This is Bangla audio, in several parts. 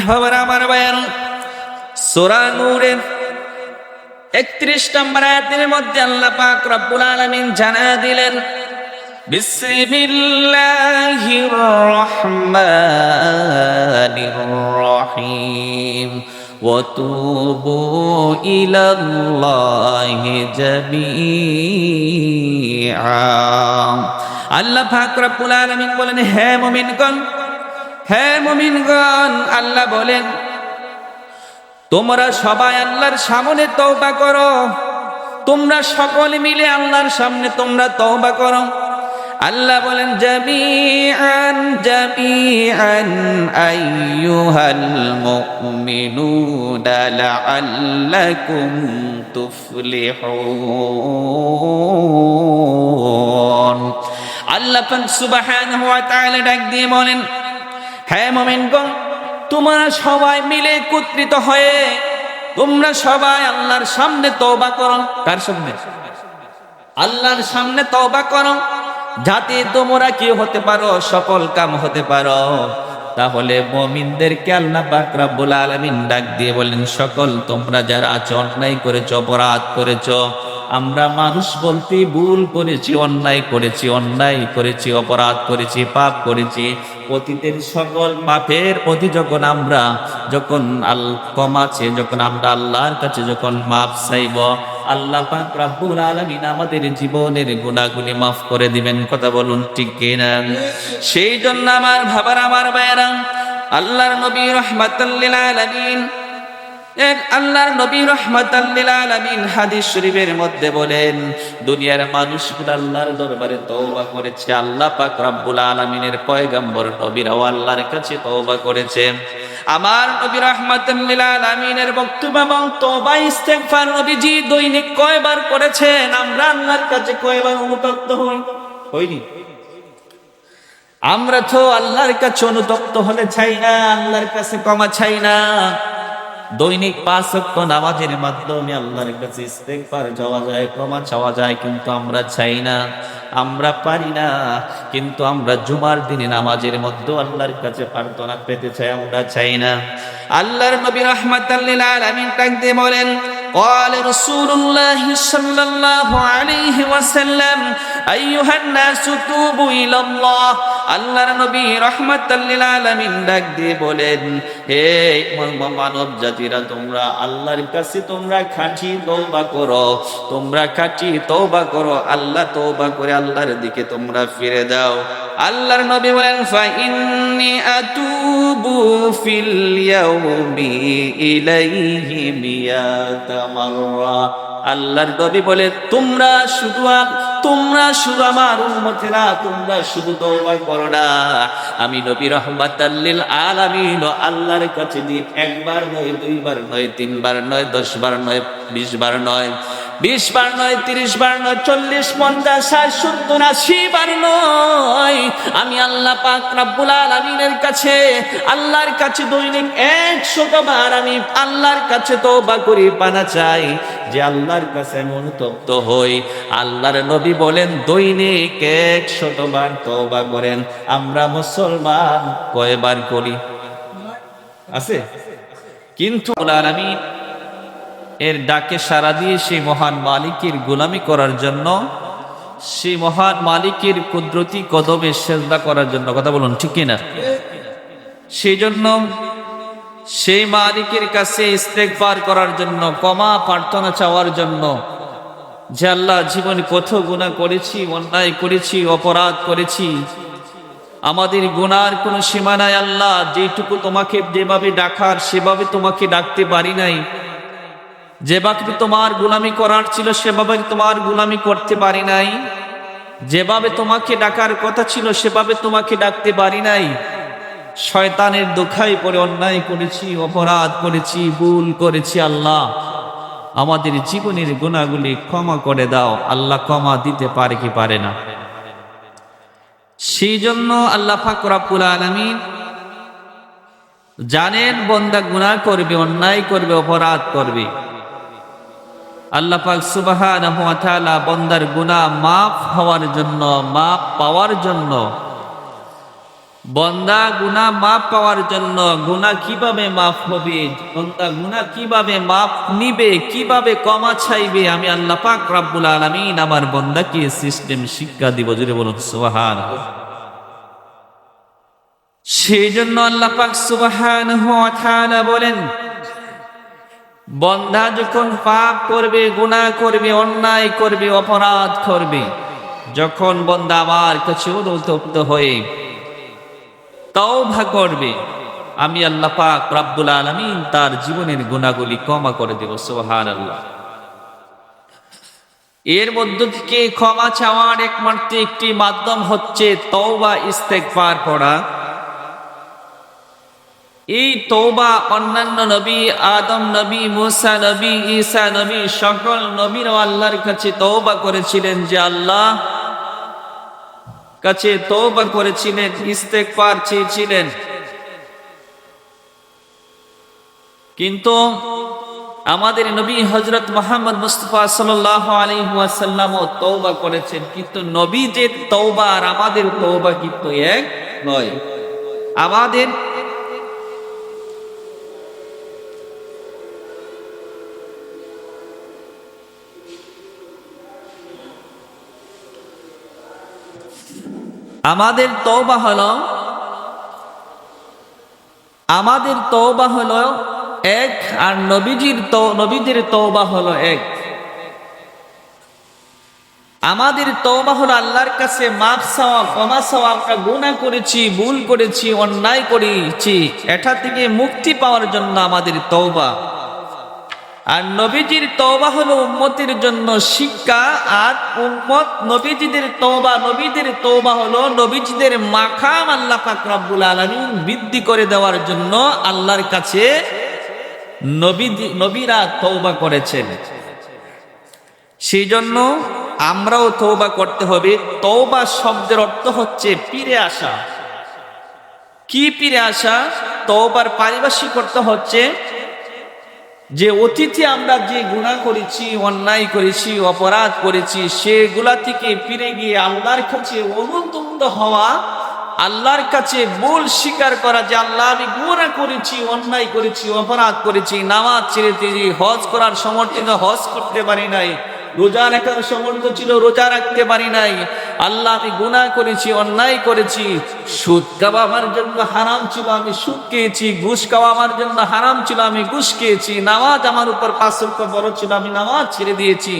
বাবার আমার ভাইয়ের সোরা নূরের একত্রিশ নম্বর আয়াতের মধ্যে আল্লাহ পাক রব্বুল আলামিন জানা দিলেন বিসমিল্লাহির রহমানির রহিম وتوبوا إلى الله جميعا আল্লাহ পাক রব্বুল আলামিন বলেন হে মুমিনগণ হে মুমিনগণ, আল্লাহ বলেন, তোমরা সবাই আল্লাহর সামনে তৌবা করো। তোমরা সকলে মিলে আল্লাহর সামনে তোমরা তৌবা করো। আল্লাহ বলেন, জামিআন জামিআন, আইয়ুহাল মুমিনুনা লাআল্লাকুম তুফলিহুন। আল্লাহ পাক সুবহানাহু ওয়া তাআলা ডাক দিয়ে বলেন হ্যাঁ মুমিনগণ, তোমরা সবাই মিলে একত্রিত হয়ে তোমরা সবাই আল্লাহর সামনে তওবা করো। কার সামনে? আল্লাহর সামনে তওবা করো। যাতে তোমরা কি হতে পারো সকল কাম হতে পারো। তাহলে মমিনদেরকে আল্লাহ পাক রব্বুল আলামিন ডাক দিয়ে বলেন, সকল তোমরা যারা আছো, অন্যায় করেছ, অপরাধ করেছ আমরা মানুষ বলতে ভুল করেছি, অন্যায় করেছি অন্যায় করেছি, অপরাধ করেছি, পাপ করেছি। অতীতের সকল পাপের অতি যখন আমরা, যখন আল কমাছে যখন আমরা আল্লাহর কাছে যখন মাপ চাইব, আল্লাহ পাক রব্বুল আলামিন আমাদের জীবনের গুনাহগুলি মাফ করে দিবেন। কথা বলুন ঠিক কিনা? সেই জন্য আমার ভাবার, আমার ভাইয়েরা, আল্লাহর নবী রহমাতুল্লিল আলামিন আল্লাহর নবী রহমাতাল্লিল হাদিস শরীফের মধ্যে বলেন, দুনিয়ার মানুষগুলো আল্লাহর দরবারে করেছে, আল্লাহ পাক পয়গম্বর নবীরাও আল্লাহর কাছে করেছে। আমার নবী রহমাতুল্লিল বক্তব্য এবং নবীজি দৈনিক কয়বার করেছেন? আমরা আল্লাহর কাছে কয়বার অনুতপ্ত হই? হইনি। আমরা তো আল্লাহর কাছে অনুতপ্ত হলে চাই না, আল্লাহর কাছে ক্ষমা চাই না। দৈনিক পাঁচ অক্ষ নামাজের মাধ্যমে আল্লাহর কাছে ইস্তেগফার যাওয়া যায় ক্ষমা চাওয়া যায় কিন্তু আমরা চাই না আমরা পারি না কিন্তু আমরা জুমার দিনে নামাজের মধ্যে আল্লাহর কাছে প্রার্থনা পেতে চাই আমরা চাই না আল্লাহর নবী রহমাতাল্লিল আলামিন ডাক দিয়ে বলেন قال رسول الله صلى الله عليه وسلم أيها الناس توبوا إلى الله আল্লাহর নবী রহমাতাল্লিল আলামিন ডাক দিয়ে বলেন, হে মানব জাতিরা, তোমরা আল্লাহর কাছে তোমরা খাঁটি তওবা করো, তোমরা খাঁটি তওবা করো, আল্লাহ তওবা করে আল্লাহর দিকে তোমরা ফিরে যাও। আল্লাহর নবী বলেন, ফা আতুবু ফিল ইয়াউমি ইলাইহি আল্লাহর নবী বলে, তোমরা শুধু তোমরা শুধু আমার উম্মতেরা, তোমরা শুধু তওবা করো না। আমি নবী রহমাতাল্লিল আলামিন আল্লাহর কাছে দিন একবার নয়, দুইবার নয়, তিনবার নয়, দশবার নয়, বিশবার নয়। বিশ বার নয়, তিরিশ বার নয়, চল্লিশ, পঞ্চাশ, ষাট, সত্তর, আশি বার নয়। আমি আল্লাহ পাক কাছে, আল্লাহর কাছে দৈনিক একশত বার আমি আল্লাহর কাছে তওবা করি, পানা চাই যে আল্লাহর কাছে অনুতপ্ত হই। আল্লাহর নবী বলেন, দৈনিক একশত বার তওবা করেন। আমরা মুসলমান কয়বার করি? আছে? কিন্তু এর ডাকে সারা দিয়ে সেই মহান মালিকের গোলামি করার জন্য, সেই মহান মালিকের কুদরতি কদমে সেজদা করার জন্য, কথা বলুন ঠিক কিনা? সেই জন্য সেই মালিকের কাছে ইস্তেকবার করার জন্য কমা প্রার্থনা চাওয়ার জন্য যে আল্লাহ জীবনে কত গুণা করেছি, অন্যায় করেছি, অপরাধ করেছি, আমাদের গুনার কোনো সীমা নাই আল্লাহ, যেটুকু তোমাকে যেভাবে ডাকার, সেভাবে তোমাকে ডাকতে পারি নাই। যেভাবে তোমার গুলামি করার ছিল সেভাবে তোমার গুলামি করতে পারি নাই। যেভাবে তোমাকে ডাকার কথা ছিল সেভাবে তোমাকে ডাকতে পারি নাই। শয়তানের দোখাই পরে অন্যায় করেছি, অপরাধ করেছি, ভুল করেছি, আল্লাহ। আমাদের জীবনের গুণাগুলি ক্ষমা করে দাও। আল্লাহ ক্ষমা দিতে পারে কি পারে না। সেই জন্য আল্লাহ ফাকরাবুল আলমী জানেন, বন্দা গুনাহ করবে, অন্যায় করবে, অপরাধ করবে। আল্লাহ পাক সুবহানাহু ওয়া তাআলা বন্দার গুনাহ মাফ হওয়ার জন্য, মাফ পাওয়ার জন্য, বন্দা গুনা মাপ পাওয়ার জন্য গুনা কীভাবে মাফ হবে, বন্দা গুনা কীভাবে মাপ নিবে, কীভাবে কমা চাইবে আমি আল্লাহ পাক রাব্বুল আলামিন আমার বন্দাকে সিস্টেম শিক্ষা দিব জুড়ে বলুন সুবহান সেই জন্য আল্লাহ পাক সুবহানাহু বলেন বন্দা যখন পাপ করবে, গুনাহ করবে, অন্যায় করবে, অপরাধ করবে, যখন বন্ধা আমার কাছে অনুতপ্ত হয়ে তওবা করবে, আমি আল্লাহ পাক রব্বুল আলামিন তার জীবনের গুণাগুলি ক্ষমা করে দেব, সুবহানাল্লাহ। এর মধ্য থেকে ক্ষমা চাওয়ার একমাত্র একটি মাধ্যম হচ্ছে তওবা, ইস্তেগফার করা এই তৌবা অন্যান্য নবী, আদম নবী, মুসা নবী, ঈসা নবী, সকল নবীর আল্লাহর কাছে তৌবা করেছিলেন যে আল্লাহ কাছে তৌবা করেছিলেন ইস্তেকবার চেয়েছিলেন। কিন্তু আমাদের নবী হজরত মোহাম্মদ মুস্তফা সাল্লাহ আলহিহাসাল্লামও তৌবা করেছেন, কিন্তু নবী যে তৌবা আর আমাদের তৌবা কিন্তু এক নয়। আমাদের আমাদের তওবা হলো, আমাদের তওবা হলো এক আর নবীজির তো নবীজির তওবা হলো এক। আমাদের তওবা হলো আল্লাহর কাছে মাপ চাওয়া, ক্ষমা চাওয়া, আমরা গুনাহ করেছি, ভুল করেছি, অন্যায় করেছি। এটা থেকে মুক্তি পাওয়ার জন্য আমাদের তওবা। আর নবীজির তওবা হলো উম্মতের জন্য শিক্ষা, আর উম্মত নবীজিদের তওবা, নবীদের তওবা হলো নবীজিদের মাখাম আল্লাহ পাক রব্বুল বৃদ্ধি করে দেওয়ার জন্য আল্লাহর কাছে নবী, নবীরা তওবা করেছেন। সেই জন্য আমরাও তৌবা করতে হবে। তওবা শব্দের অর্থ হচ্ছে ফিরে আসা। কি ফিরে আসা? তওবার পারিভাষিক অর্থ হচ্ছে যে অতীতে আমরা যে গুণা করেছি, অন্যায় করেছি, অপরাধ করেছি, সেগুলা থেকে ফিরে গিয়ে আল্লাহর কাছে অনুতুন্দ হওয়া, আল্লাহর কাছে ভুল স্বীকার করা যে আল্লাহ আমি গুণা করেছি, অন্যায় করেছি, অপরাধ করেছি, নামাজ ছেড়ে দিয়েছি, হজ করার সমর্থিত হজ করতে পারি নাই। রোজা রাখার সমর্থ ছিল, রোজা রাখতে পারি নাই। আল্লাহ আমি গুনাহ করেছি, অন্যায় করেছি। সুদ খাওয়া আমার জন্য হারাম ছিল, আমি সুদ খেয়েছি। ঘুষ খাওয়া আমার জন্য হারাম ছিল, আমি ঘুষ খেয়েছি। নামাজ আমার উপর পাঁচ বড় ছিল, আমি নামাজ ছেড়ে দিয়েছি।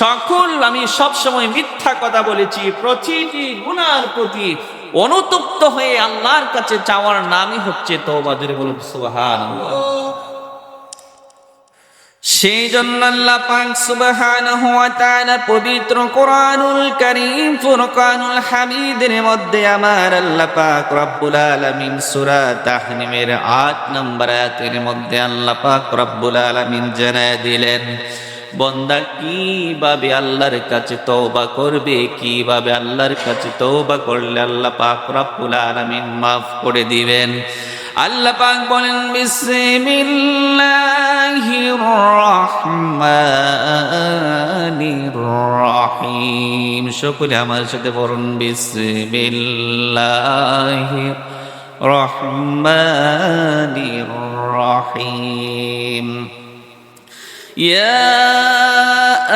সকল আমি সব সময় মিথ্যা কথা বলেছি, প্রতিটি গুনার প্রতি অনুতপ্ত হয়ে আল্লাহর কাছে চাওয়ার নামই হচ্ছে তওবা, জোরে বলুন, সুবহানাল্লাহ। সেই জন্য আল্লাহ পাক সুবহানাহু ওয়া তাআলা পবিত্র কোরআনুল কারীম, ফুরকানুল হামিদের মধ্যে আমার আল্লাহ পাক রব্বুল আলামিন সূরা তাহরিমের 8 নম্বর আয়াতের মধ্যে আল্লাহ পাক রব্বুল আলামিন জানায় দিলেন, বন্দা কীভাবে আল্লাহর কাছে তওবা করবে, কীভাবে আল্লাহর কাছে তওবা করলে আল্লাহ পাক রব্বুল আলামিন মাফ করে দিবেন? আল্লাহ পাক বলেন বিসমিল্লাহির রহমানির রহিম সকলে আমার সাথে পড়ুন বিসমিল্লাহির রহমানির রহিম يا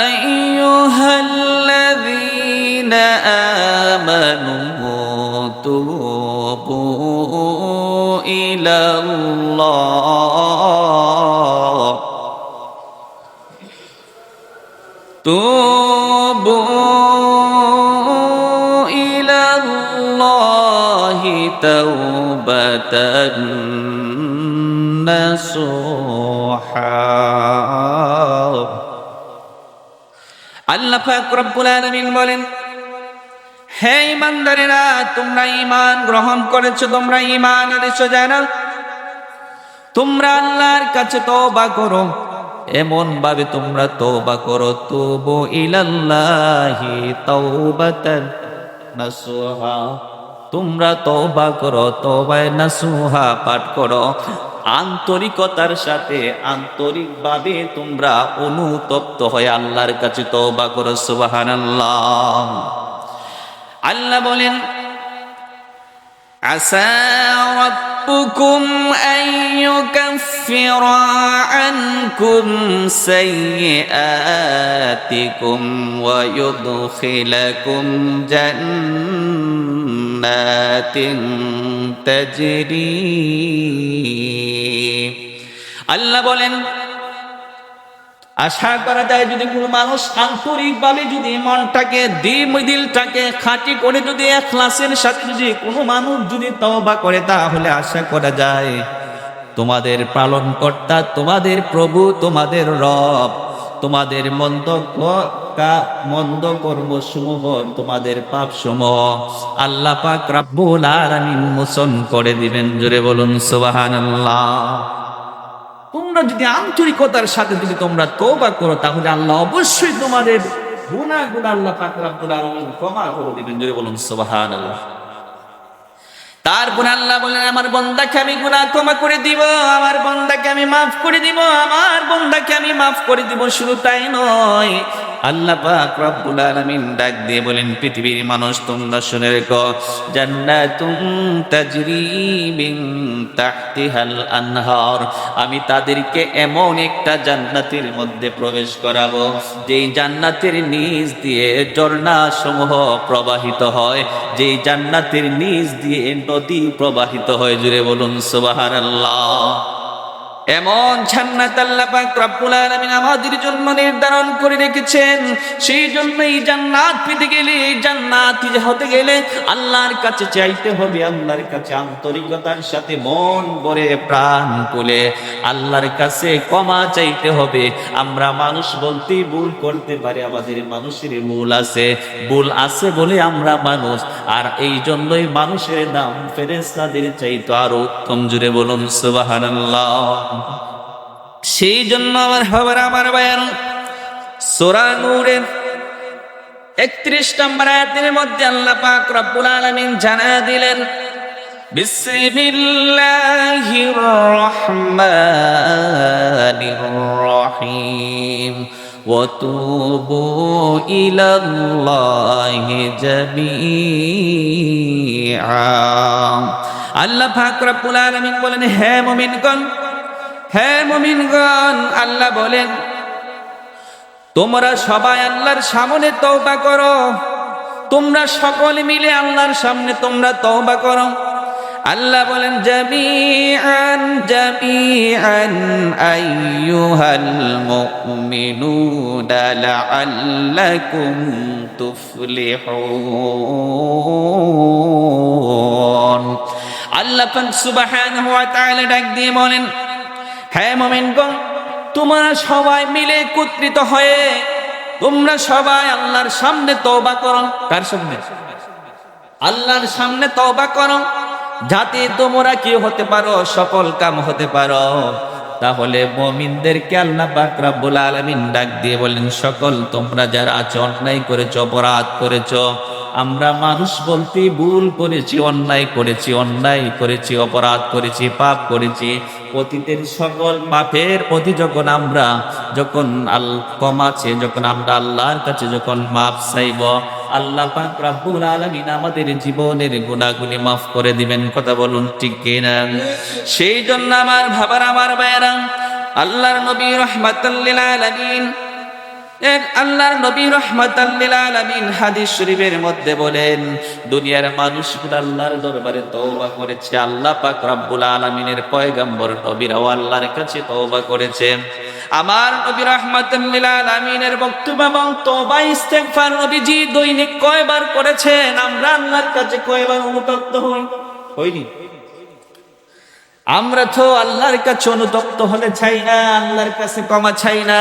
أيها الذين آمنوا توبوا إلى الله توبوا إلى الله توبة نصوحا আল্লাহ পাক রব্বুল আলামিন বলেন হে ইমানদারেরা তোমরা ঈমান গ্রহণ করেছো তোমরা ঈমান এনেছো জানো তোমরা আল্লাহর কাছে তওবা করো এমন ভাবে তোমরা তৌবা করো, তবু ইলাল্লাহি তাওবাতান নাসুহা। তোমরা তোবা করো, তওবায় নাসুহা পাঠ করো। আন্তরিকতার সাথে, আন্তরিকভাবে তোমরা অনুতপ্ত হয়ে আল্লাহর কাছে তোবা করো সুবাহান আল্লাহ বলেন, আসা ربكم أن يكفر عنكم سيئاتكم ويدخلكم جنات تجري আল্লাহ বলেন আশা করা যায়, যদি কোনো মানুষ আন্তরিকভাবে যদি মনটাকে দিল দিলটাকে খাঁটি করে যদি এখলাসের সাথে যদি কোনো মানুষ যদি তওবা করে, তাহলে আশা করা যায়, তোমাদের পালন কর্তা তোমাদের প্রভু, তোমাদের রব, তোমাদের মন্দ মন্দ কর্মসমূহ, তোমাদের পাপ সমূহ আল্লাহ পাক রাব্বুল আলামিন মোচন করে দিবেন। জোরে বলুন, সুবহানাল্লাহ। তোমরা যদি আন্তরিকতার সাথে যদি তোমরা তওবা করো, তাহলে আল্লাহ অবশ্যই তোমাদের আল্লাহ পাক রব্বুল আলামিন ক্ষমা করে দিবেন। যদি বলুন, সুবহানাল্লাহ। তারপর আল্লাহ বললেন, আমার বন্দাকে আমি গুণা ক্ষমা করে দিব, আমার বন্দাকে আমি মাফ করে দিব, আমার বন্দাকে আমি মাফ করে দিব। শুধু তাই নয় আল্লাহ পাক রব্বুল আলামিন ডাক দিয়ে বলেন, পৃথিবীর মানুষ তোমরা শুনে রেখো, জান্নাতুম তাজরি মিন তাহতিহাল আনহার। আমি তাদেরকে এমন একটা জান্নাতের মধ্যে প্রবেশ করাবো, যেই জান্নাতের নিচ দিয়ে ঝর্ণা সমূহ প্রবাহিত হয়, যেই জান্নাতের নিচ দিয়ে নদী প্রবাহিত হয়। জুড়ে বলুন, সুবহানাল্লাহ। এমন জান্নাত আল্লাহ পাক রব্বুল আলামিন আমাদের জন্য নির্ধারণ করে রেখেছেন। সেই জন্য এই জান্নাত পেতে গেলে, জান্নাত হতে গেলে আল্লাহর কাছে চাইতে হবে, আল্লাহর কাছে আন্তরিকতার সাথে মন ভরে প্রাণ খুলে আল্লাহর কাছে ক্ষমা চাইতে হবে। আমরা মানুষ বলতেই ভুল করতে পারি, আমাদের মানুষের ভুল আছে। ভুল আছে বলে আমরা মানুষ। আর এই জন্যই মানুষের নাম ফেরেস্তাদের চাইতো আরও উত্তম জুড়ে বলুন, সুবহানাল্লাহ। সেই জন্য আমার খবর আমার বায়ান সোরা নূরের একত্রিশ নম্বর আয়াতের মধ্যে আল্লাহ পাক রব্বুল আলামিন জানা দিলেন, বিসমিল্লাহির রহমানির রহিম। وتوبوا إلى الله جميعا আল্লাহ পাক রব্বুল আলামিন বলেন হে মুমিনগণ হে মুমিনগণ আল্লাহ বলেন তোমরা সবাই আল্লাহর সামনে তওবা করো তোমরা সকলে মিলে আল্লাহর সামনে তোমরা তওবা করো আল্লাহ বলেন, জামিআন জামিআন, আইয়ুহাল মুমিনুনা লাআল্লাকুম তুফলিহুন। আল্লাহ পাক সুবহানাহু ওয়া তাআলা ডাক দিয়ে বলেন হ্যাঁ মোমেনগণ, তোমরা সবাই মিলে একত্রিত হয়ে, তোমরা সবাই আল্লাহর সামনে তওবা করো। কার সামনে? আল্লাহর সামনে তওবা করো। যাতে তোমরা কি হতে পারো? সকল কাম হতে পারো। তাহলে মমিনদেরকে আল্লাহ পাকরা রব্বুল আলামিন ডাক দিয়ে বলেন, সকল তোমরা যারা আছো, অন্যায় করেছ, অপরাধ করেছ আমরা মানুষ বলতে ভুল করেছি, অন্যায় করেছি অন্যায় করেছি, অপরাধ করেছি, পাপ করেছি। অতীতের সকল পাপের প্রতি যখন আমরা, যখন আল কমাছে যখন আমরা আল্লাহর কাছে যখন মাপ চাইব, আল্লাহ রব্বুল আমাদের জীবনের গুনাহগুলি মাফ করে দিবেন, কথা বলুন ঠিক কিনা? সেই জন্য আমার ভাবার, আমার ভাইয়েরা, আল্লাহর নবী রহমাতুল্লিল আল্লাহর নবী রহমাতাল্লিল হাদিস শরীফের মধ্যে বলেন, দুনিয়ার মানুষগুলো আল্লাহর দরবারে করেছে, আল্লাহ পাক নবীরাও আল্লাহর কাছে তওবা করেছে। আমার নবী রহমাতুল্লিল বক্তব্য এবং তওবা ইস্তেগফার নবীজি দৈনিক কয়বার করেছেন? আমরা আল্লাহর কাছে কয়বার অনুতপ্ত হই? হইনি। আমরা তো আল্লাহর কাছে অনুতপ্ত হলে চাই না, আল্লাহর কাছে ক্ষমা চাই না।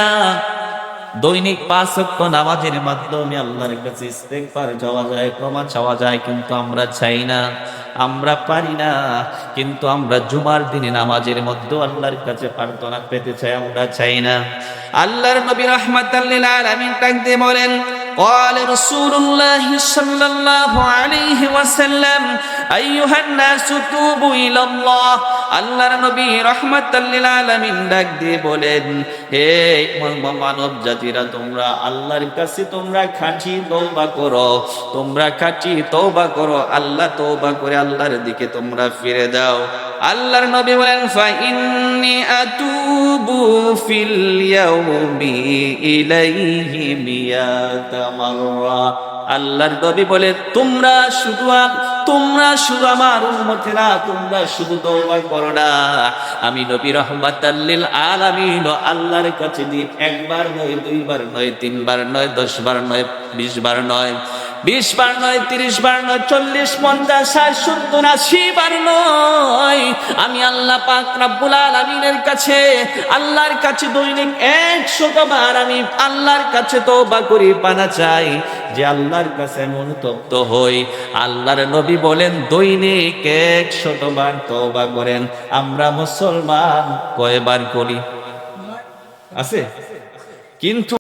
দৈনিক পাঁচ ওয়াক্ত নামাজের মাধ্যমে আল্লাহর কাছে ইস্তেগফার চাওয়া যায় ক্ষমা চাওয়া যায় কিন্তু আমরা চাই না আমরা পারি না কিন্তু আমরা জুমার দিনে নামাজের মধ্যে আল্লাহর কাছে প্রার্থনা পেতে চাই আমরা চাই না আল্লাহর নবী রহমাতাল্লিল আলামিন ডাক দিয়ে বলেন قال رسول الله صلى الله عليه وسلم أيها الناس توبوا إلى الله আল্লাহর নবী রহমাতাল্লিল আলামিন ডাক দিয়ে বলেন, হে মানব জাতিরা তোমরা আল্লাহর কাছে তোমরা খাঁটি তওবা করো, তোমরা খাঁটি তওবা করো, আল্লাহ তওবা করে আল্লাহর দিকে তোমরা ফিরে দাও আল্লাহর নবী বলেন ফা ইন্নি আতুবু ফিল ইয়াউমি ইলাইহি মিয়াতা মাররা। আল্লাহর নবী বলে, তোমরা শুধু তোমরা শুধু আমার উম্মতেরা তোমরা শুধু তওবা করো না। আমি নবী রহমাতাল্লিল আলামিন আল্লাহর কাছে দিন একবার নয়, দুইবার নয়, তিনবার নয় দশ বার নয় বিশ বার নয় বিশ বার নয় তিরিশ বার নয়, চল্লিশ, পঞ্চাশ, ষাট, সত্তর আশি বার নয়। আমি আল্লাহ পাক রাব্বুল আলামিনের কাছে, আল্লাহর কাছে দৈনিক একশত বার আমি আল্লাহর কাছে তওবা করি, পানা চাই যে আল্লাহর কাছে অনুতপ্ত হই। আল্লাহর নবী বলেন দৈনিক এক শতবার তওবা করেন। আমরা মুসলমান কয়বার করি? আছে? কিন্তু